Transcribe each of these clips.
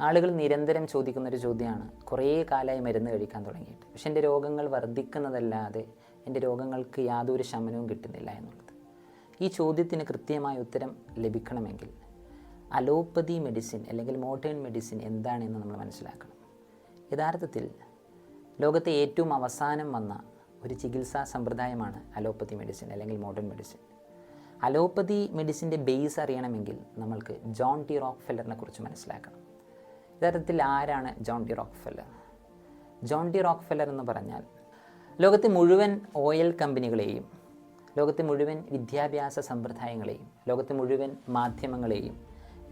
ആളുകൾ നിരന്തരം ചോദിക്കുന്ന ഒരു ചോദ്യമാണ്. കുറേ കാലമായി മരുന്ന് കഴിക്കാൻ തുടങ്ങിയിട്ട്. പക്ഷെ എന്റെ രോഗങ്ങൾ വർദ്ധിക്കുന്നതല്ലാതെ എന്റെ രോഗങ്ങൾക്ക് യാതൊരു ശമനവും കിട്ടുന്നില്ല എന്നുള്ളത്. ഈ ചോദ്യത്തിന് കൃത്യമായ ഉത്തരം ലഭിക്കണമെങ്കിൽ അലോപ്പതി മെഡിസിൻ അല്ലെങ്കിൽ മോഡേൺ മെഡിസിൻ എന്താണെന്ന് നമ്മൾ മനസ്സിലാക്കണം. യഥാർത്ഥത്തിൽ ലോകത്തെ ഏറ്റവും അവസാനം വന്ന ഒരു ചികിത്സാ സമ്പ്രദായമാണ് അലോപ്പതി മെഡിസിൻ അല്ലെങ്കിൽ മോഡേൺ മെഡിസിൻ. അലോപ്പതി മെഡിസിന്റെ ബേസ് അറിയണമെങ്കിൽ നമ്മൾക്ക് ജോൺ ടി റോക്ക് ഫെല്ലറിനെ കുറിച്ച് മനസ്സിലാക്കണം. യഥാർത്ഥത്തിൽ ആരാണ് John D Rockefeller John D Rockefeller എന്ന് പറഞ്ഞാൽ ലോകത്തെ മുഴുവൻ ഓയിൽ കമ്പനികളെയും ലോകത്തെ മുഴുവൻ വിദ്യാഭ്യാസ സമ്പ്രദായങ്ങളെയും ലോകത്തെ മുഴുവൻ മാധ്യമങ്ങളെയും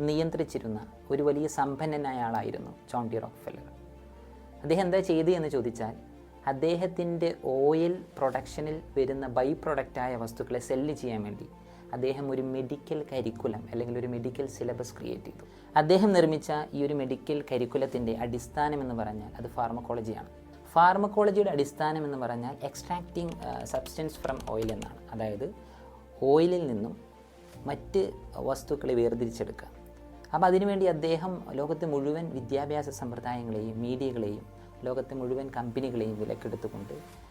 നിയന്ത്രിച്ചിരുന്ന ഒരു വലിയ സമ്പന്നനായ ആളായിരുന്നു ജോൺ ഡി റോക്ക് ഫെല്ലർ അദ്ദേഹം എന്താ ചെയ്തു എന്ന് ചോദിച്ചാൽ അദ്ദേഹത്തിന്റെ ഓയിൽ പ്രൊഡക്ഷനിൽ വരുന്ന ബൈ പ്രൊഡക്റ്റായ വസ്തുക്കളെ സെല്ല് ചെയ്യാൻ വേണ്ടി അദ്ദേഹം ഒരു മെഡിക്കൽ കരിക്കുലം അല്ലെങ്കിൽ ഒരു മെഡിക്കൽ സിലബസ് ക്രിയേറ്റ് ചെയ്തു. അദ്ദേഹം നിർമ്മിച്ച ഈ ഒരു മെഡിക്കൽ കരിക്കുലത്തിന്റെ അടിസ്ഥാനം എന്ന് പറഞ്ഞാൽ അത് ഫാർമക്കോളജിയാണ് ഫാർമക്കോളജിയുടെ അടിസ്ഥാനം എന്ന് പറഞ്ഞാൽ എക്സ്ട്രാക്റ്റിംഗ് സബ്സ്റ്റൻസ് ഫ്രം ഓയിൽ എന്നാണ്. അതായത് ഓയിലിൽ നിന്നും മറ്റ് വസ്തുക്കളെ വേർതിരിച്ചെടുക്കുക. അപ്പോൾ അതിനുവേണ്ടി അദ്ദേഹം ലോകത്തെ മുഴുവൻ വിദ്യാഭ്യാസ സമ്പ്രദായങ്ങളെയും മീഡിയകളെയും ലോകത്തെ മുഴുവൻ കമ്പനികളെയും വിലക്കെടുത്തുകൊണ്ട്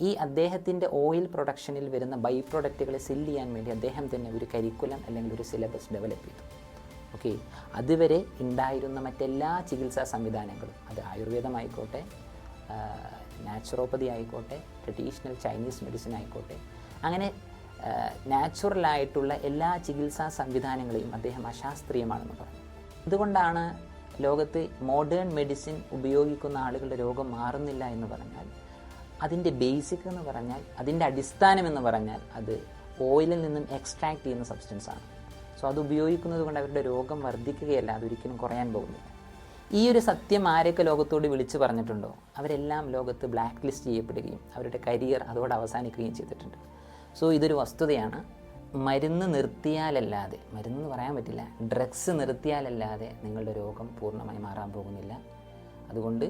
ഈ അദ്ദേഹത്തിന്റെ ഓയിൽ പ്രൊഡക്ഷനിൽ വരുന്ന ബൈ പ്രൊഡക്റ്റുകളെ സെല്ല് ചെയ്യാൻ വേണ്ടി അദ്ദേഹം തന്നെ ഒരു കരിക്കുലം അല്ലെങ്കിൽ ഒരു സിലബസ് ഡെവലപ്പ് ചെയ്തു. ഓക്കെ അതുവരെ ഉണ്ടായിരുന്ന മറ്റെല്ലാ ചികിത്സാ സംവിധാനങ്ങളും അത് ആയുർവേദമായിക്കോട്ടെ നാച്ചുറോപ്പതി ആയിക്കോട്ടെ ട്രഡീഷണൽ ചൈനീസ് മെഡിസിൻ ആയിക്കോട്ടെ അങ്ങനെ നാച്ചുറലായിട്ടുള്ള എല്ലാ ചികിത്സാ സംവിധാനങ്ങളെയും അദ്ദേഹം അശാസ്ത്രീയമാണെന്ന് പറഞ്ഞു. അതുകൊണ്ടാണ് ലോകത്ത് മോഡേൺ മെഡിസിൻ ഉപയോഗിക്കുന്ന ആളുകളുടെ രോഗം മാറുന്നില്ല എന്ന് പറഞ്ഞാൽ അതിന്റെ ബേസിക് എന്ന് പറഞ്ഞാൽ അതിന്റെ അടിസ്ഥാനം എന്ന് പറഞ്ഞാൽ അത് ഓയിലിൽ നിന്നും എക്സ്ട്രാക്ട് ചെയ്യുന്ന സബ്സ്റ്റൻസ് ആണ്. സോ അത് ഉപയോഗിക്കുന്നത് കൊണ്ട് അവരുടെ രോഗം വർദ്ധിക്കുകയല്ല അതൊരിക്കലും കുറയാൻ പോകുന്നില്ല. ഈ ഒരു സത്യം ആരൊക്കെ ലോകത്തോട് വിളിച്ചു പറഞ്ഞിട്ടുണ്ടോ? അവരെല്ലാം ലോകത്ത് ബ്ലാക്ക് ലിസ്റ്റ് ചെയ്യപ്പെടുകയും അവരുടെ കരിയർ അതോടെ അവസാനിക്കുകയും ചെയ്തിട്ടുണ്ട്. സോ ഇതൊരു വസ്തുതയാണ്. മരുന്ന് നിർത്തിയാലല്ലാതെ മരുന്ന് പറയാൻ പറ്റില്ല ഡ്രഗ്സ് നിർത്തിയാലല്ലാതെ നിങ്ങളുടെ രോഗം പൂർണമായി മാറാൻ പോകുന്നില്ല. അതുകൊണ്ട്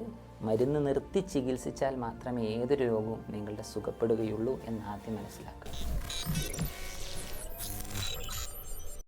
മരുന്ന് നിർത്തി ചികിത്സിച്ചാൽ മാത്രമേ ഏതൊരു രോഗവും നിങ്ങളുടെ സുഖപ്പെടുകയുള്ളൂ എന്ന് ആദ്യം മനസ്സിലാക്കുക.